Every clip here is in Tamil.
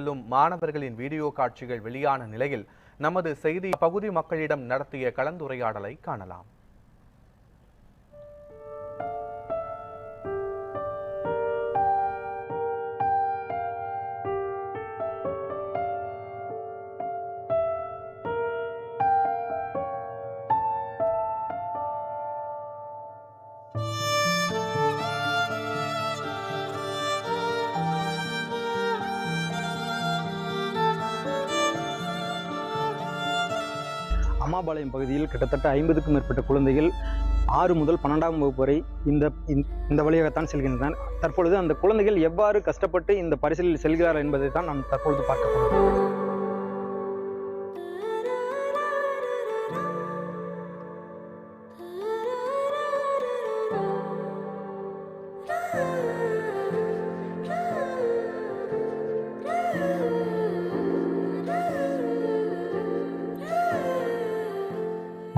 செல்லும் மாணவர்களின் வீடியோ காட்சிகள் வெளியான நிலையில் நமது செய்தி பகுதி மக்களிடம் நடத்திய கலந்துரையாடலை காணலாம். அம்மாபாளையம் பகுதியில் கிட்டத்தட்ட ஐம்பதுக்கும் மேற்பட்ட குழந்தைகள் ஆறு முதல் பன்னெண்டாம் வகுப்பு வரை இந்த இந்த- வழியாகத்தான் செல்கின்றனர். தற்பொழுது அந்த குழந்தைகள் எவ்வாறு கஷ்டப்பட்டு இந்த பரிசலில் செல்கிறார்கள் என்பதை தான் நாம் தற்பொழுது பார்க்க போகிறோம்.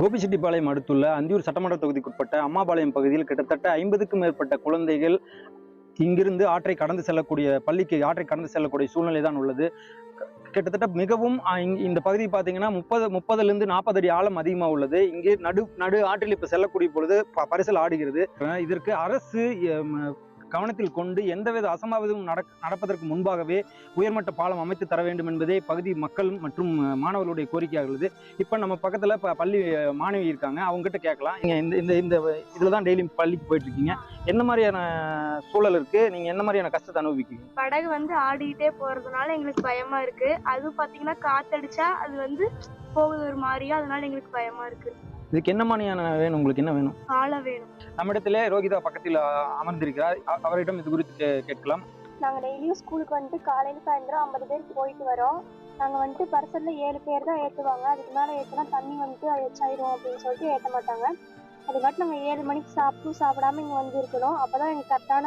கோபிச்செட்டிப்பாளையம் அடுத்துள்ள அந்தியூர் சட்டமன்ற தொகுதிக்குட்பட்ட அம்மாபாளையம் பகுதியில் கிட்டத்தட்ட ஐம்பதுக்கும் மேற்பட்ட குழந்தைகள் இங்கிருந்து ஆற்றை கடந்து செல்லக்கூடிய பள்ளிக்கு ஆற்றை கடந்து செல்லக்கூடிய சூழ்நிலை தான் உள்ளது. கிட்டத்தட்ட மிகவும் இந்த பகுதி பார்த்தீங்கன்னா முப்பது முப்பதுலேருந்து நாற்பது அடி ஆழம் அதிகமாக உள்ளது. இங்கே நடு நடு ஆற்றில் இப்போ செல்லக்கூடிய பொழுது ப- பரிசல் ஆடுகிறது. இதற்கு அரசு கவனத்தில் கொண்டு எந்தவித அசம்பாவிதமும் நடப்பதற்கு முன்பாகவே உயர்மட்ட பாலம் அமைத்து தர வேண்டும் என்பதே பகுதி மக்கள் மற்றும் மாணவர்களுடைய கோரிக்கையாக உள்ளது. இப்போ நம்ம பக்கத்தில் இப்போ பள்ளி மாணவி இருக்காங்க. அவங்ககிட்ட கேட்கலாம். நீங்கள் இந்த இந்த இந்த இதில் தான் டெய்லி பள்ளிக்கு போயிட்டு இருக்கீங்க எந்த மாதிரியான சூழல் இருக்கு? நீங்கள் எந்த மாதிரியான கஷ்டத்தை அனுபவிக்கிறீங்க? படகு வந்து ஆடிக்கிட்டே போறதுனால எங்களுக்கு பயமா இருக்கு. அது பாத்தீங்கன்னா காத்தடிச்சா அது வந்து போகுது ஒரு மாதிரியா அதனால எங்களுக்கு பயமா இருக்கு. இதுக்கு என்ன மாதிரியான வேணும்? உங்களுக்கு என்ன வேணும்? காலை வேணும். நம்மிடத்திலே ரோகிதா பக்கத்தில் அமர்ந்திருக்கிறார். அ- அவரிடம் இது குறித்து கே- கேட்கலாம். நாங்கள் டெய்லியும் ஸ்கூலுக்கு வந்துட்டு காலையில் சாயந்தரம் ஐம்பது பேர் போயிட்டு வரோம். நாங்கள் வந்துட்டு பரிசலில் ஏழு பேர் தான் ஏற்றுவாங்க அதுக்கு மேலே ஏற்றினா தண்ணி வந்துட்டு அது எச்சாயிரும் அப்படின்னு சொல்லிட்டு ஏற்ற மாட்டாங்க. அதுக்காட்டி நாங்கள் ஏழு மணிக்கு சாப்பிட்டும் சாப்பிடாம இங்கே வந்து இருக்கணும் அப்போ தான் எங்களுக்கு கரெக்டான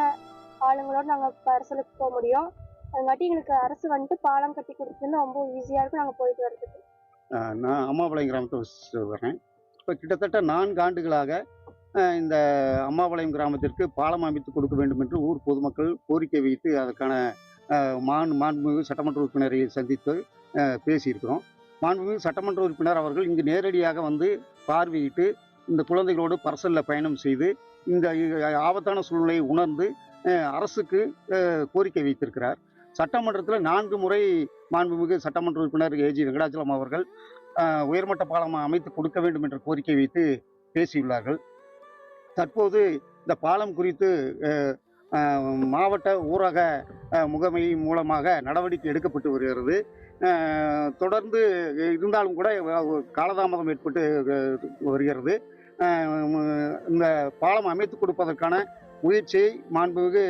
ஆளுங்களோட நாங்கள் பரிசலுக்கு போக முடியும். அதுங்காட்டி எங்களுக்கு அரசு வந்துட்டு பாலம் கட்டி கொடுத்ததுன்னு ரொம்ப ஈஸியாக இருக்கும் நாங்கள் போயிட்டு வரதுக்கு ஆஹ் நான் அம்மாபாளையம் கிராமத்தை வரேன் இப்போ கிட்டத்தட்ட நான்கு ஆண்டுகளாக இந்த அம்மாபாளையம் கிராமத்திற்கு பாலம் அமைத்து கொடுக்க வேண்டும் என்று ஊர் பொதுமக்கள் கோரிக்கை வைத்து அதற்கான மாண் மாண்புமிகு சட்டமன்ற உறுப்பினரை சந்தித்து பேசியிருக்கிறோம். மாண்புமிகு சட்டமன்ற உறுப்பினர் அவர்கள் இங்கு நேரடியாக வந்து பார்வையிட்டு இந்த குழந்தைகளோடு பரசலில் பயணம் செய்து இந்த ஆபத்தான சூழ்நிலையை உணர்ந்து அரசுக்கு கோரிக்கை வைத்திருக்கிறார். சட்டமன்றத்தில் நான்கு முறை மாண்புமிகு சட்டமன்ற உறுப்பினர் ஏஜி வெங்கடாச்சலம் அவர்கள் உயர்மட்ட பாலம் அமைத்து கொடுக்க வேண்டும் என்ற கோரிக்கை வைத்து பேசியுள்ளார்கள். தற்போது இந்த பாலம் குறித்து மாவட்ட ஊரக முகமை மூலமாக நடவடிக்கை எடுக்கப்பட்டு வருகிறது. தொடர்ந்து இருந்தாலும் கூட காலதாமதம் ஏற்பட்டு வருகிறது. இந்த பாலம் அமைத்து கொடுப்பதற்கான முயற்சியை மாண்புமிகு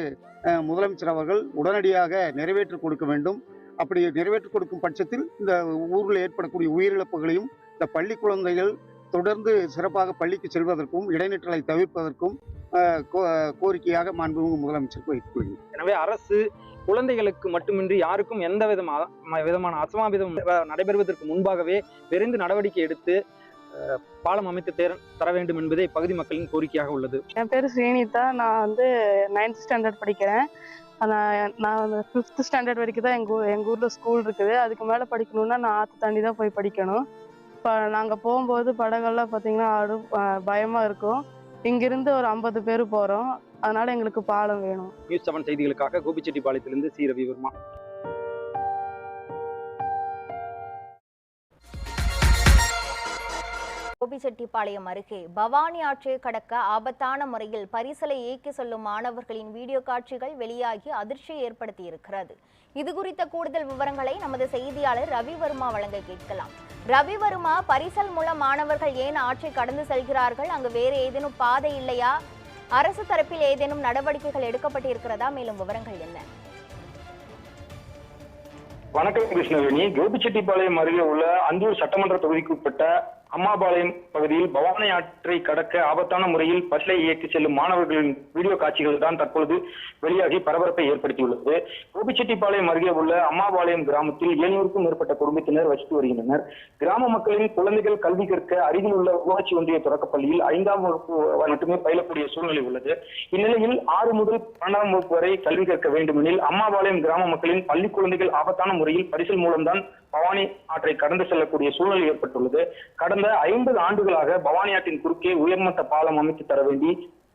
முதலமைச்சர் அவர்கள் உடனடியாக நிறைவேற்றி கொடுக்க வேண்டும். அப்படி நிறைவேற்றி கொடுக்கும் பட்சத்தில் இந்த ஊரில் ஏற்படக்கூடிய உயிரிழப்புகளையும் இந்த பள்ளி குழந்தைகள் தொடர்ந்து சிறப்பாக பள்ளிக்கு செல்வதற்கும் இடைநிற்றலை தவிர்ப்பதற்கும் கோரிக்கையாக மாண்புமிகு முதலமைச்சருக்கு வைத்துக் கொள்கிறேன் எனவே அரசு குழந்தைகளுக்கு மட்டுமின்றி யாருக்கும் எந்த விதமான விதமான அசமாவிதம் நடைபெறுவதற்கு முன்பாகவே விரைந்து நடவடிக்கை எடுத்து பாலம் அமைத்து தேர- தர வேண்டும் என்பதே பகுதி மக்களின் கோரிக்கையாக உள்ளது. என் பேர் ஸ்ரீனிதா. நான் வந்து நைன்த் ஸ்டாண்டர்ட் படிக்கிறேன். நான் நான் ஃபிஃப்த் ஸ்டாண்டர்ட் வரைக்கும் தான் எங்கள் ஊர் எங்கள் ஊரில் ஸ்கூல் இருக்குது. அதுக்கு மேலே படிக்கணும்னா நான் ஆற்று தாண்டி தான் போய் படிக்கணும். இப்போ நாங்கள் போகும்போது படகெல்லாம் பார்த்தீங்கன்னா அடு பயமாக இருக்கும். இங்கிருந்து ஒரு ஐம்பது பேர் போகிறோம் அதனால எங்களுக்கு பாலம் வேணும். நியூஸ் செவன் செய்திகளுக்காக கோபிச்செட்டிப்பாளையத்திலிருந்து சீரவி வர்மா கோபிச்செட்டிப்பாளையம் அருகே பவானி ஆற்றை கடக்க ஆபத்தான முறையில் பரிசலை இயக்கி செல்லும் மாணவர்களின் வீடியோ காட்சிகள் வெளியாகி அதிர்ச்சியை ஏற்படுத்தியிருக்கிறது. இது குறித்த கூடுதல் விவரங்களை நமது செய்தியாளர் ரவிவர்மா வழங்க கேட்கலாம். ரவிவர்மா பரிசல் மூலம் மாணவர்கள் ஏன் ஆற்றை கடந்து செல்கிறார்கள்? அங்கு வேறு ஏதேனும் பாதை இல்லையா? அரசு தரப்பில் ஏதேனும் நடவடிக்கைகள் எடுக்கப்பட்டிருக்கிறதா? மேலும் விவரங்கள் என்ன? வணக்கம் கிருஷ்ணவேணி. கோபிச்செட்டிப்பாளையம் அருகே உள்ள அந்தூர் சட்டமன்ற தொகுதிக்குட்பட்ட அம்மாபாளையம் பகுதியில் பவானி ஆற்றை கடக்க ஆபத்தான முறையில் பஸ்லை இயக்கி செல்லும் மாணவர்களின் வீடியோ காட்சிகள் தான் தற்பொழுது வெளியாகி பரபரப்பை ஏற்படுத்தியுள்ளது. கோபிச்செட்டிப்பாளையம் அருகே உள்ள அம்மாபாளையம் கிராமத்தில் ஏழுநூறுக்கும் மேற்பட்ட குடும்பத்தினர் வசித்து வருகின்றனர். கிராம மக்களின் குழந்தைகள் கல்வி கற்க அருகில் உள்ள ஊராட்சி ஒன்றிய தொடக்கப்பள்ளியில் ஐந்தாம் வகுப்பு மட்டுமே பயிலக்கூடிய சூழ்நிலை உள்ளது. இந்நிலையில் ஆறு முதல் பன்னெண்டாம் வகுப்பு வரை கல்வி கற்க வேண்டுமெனில் அம்மாபாளையம் கிராம மக்களின் பள்ளி குழந்தைகள் ஆபத்தான முறையில் பரிசல் மூலம்தான் பவானி ஆற்றை கடந்து செல்லக்கூடிய சூழ்நிலை ஏற்பட்டுள்ளது. கடந்த ஐம்பது ஆண்டுகளாக பவானி ஆற்றின் குறுக்கே உயர்மட்ட பாலம் அமைத்து தர வேண்டி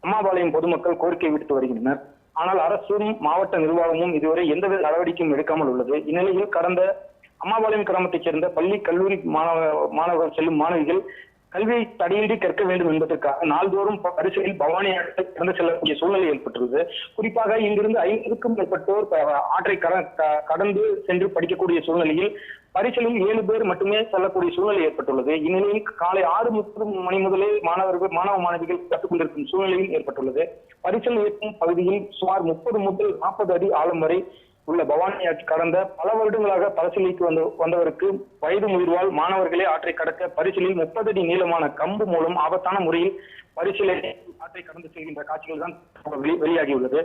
அம்மாபாளையம் பொதுமக்கள் கோரிக்கை விடுத்து வருகின்றனர். ஆனால் அரசும் மாவட்ட நிர்வாகமும் இதுவரை எந்தவித நடவடிக்கையும் எடுக்காமல் உள்ளது. இந்நிலையில் கடந்த அம்மாபாளையம் கிராமத்தைச் சேர்ந்த பள்ளி கல்லூரி மாணவ மாணவர்கள் செல்லும் மாணவிகள் கல்வியை தடையின்றி கற்க வேண்டும் என்பதற்காக நாள்தோறும் பரிசையில் பவானி ஆற்றை கடந்து செல்லக்கூடிய சூழ்நிலை ஏற்பட்டுள்ளது. குறிப்பாக இங்கிருந்து ஐநூறுக்கும் மேற்பட்டோர் ஆற்றை கட- கடந்து சென்று படிக்கக்கூடிய சூழ்நிலையில் பரிசலில் ஏழு பேர் மட்டுமே செல்லக்கூடிய சூழ்நிலை ஏற்பட்டுள்ளது. இந்நிலையில் காலை ஆறு முப்பது மணி முதலே மாணவர்கள் மாணவ மாணவிகள் கற்றுக்கொண்டிருக்கும் சூழ்நிலையும் ஏற்பட்டுள்ளது. பரிசல் இருக்கும் பகுதியில் சுமார் முப்பது முதல் நாற்பது அடி ஆழம் வரை உள்ள பவானி ஆற்று கடந்த பல வருடங்களாக பரிசீலிக்கு வந்த வந்தவருக்கு வயது முதிர்வால் மாணவர்களே ஆற்றை கடக்க பரிசலில் முப்பது அடி நீளமான கம்பு மூலம் ஆபத்தான முறையில் பரிசலை ஆற்றை கடந்து செல்கின்ற காட்சிகள் தான் வெளியாகியுள்ளது.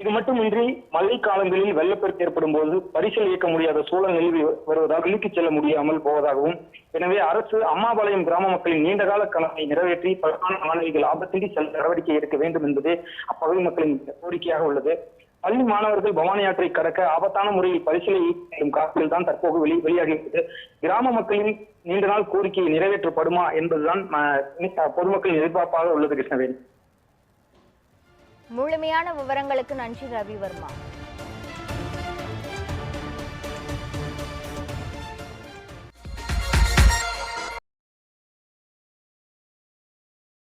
இது மட்டுமின்றி மழை காலங்களில் வெள்ளப்பெருக்கு ஏற்படும் போது பரிசல் இயக்க முடியாத சூழல் நிலவி வருவதால் பள்ளிக்கு செல்ல முடியாமல் போவதாகவும் எனவே அரசு அம்மாபாளையம் கிராம மக்களின் நீண்டகால கனவை நிறைவேற்றி பலமான மாணவிகள் ஆபத்தின்றி செல்ல நடவடிக்கை எடுக்க வேண்டும் என்பது அப்பகுதி மக்களின் கோரிக்கையாக உள்ளது. பள்ளி மாணவர்கள் பவானி ஆற்றை கடக்க ஆபத்தான முறையில் பரிசீலை செய்யும் காட்சிகள் தான் தற்போது வெளி வெளியாகியுள்ளது கிராம மக்களின் நீண்ட நாள் கோரிக்கை நிறைவேற்றப்படுமா என்பதுதான் பொதுமக்களின் எதிர்பார்ப்பாக உள்ளது கிருஷ்ணவேணி. முழுமையான விவரங்களுக்கு நன்றி ரவிவர்மா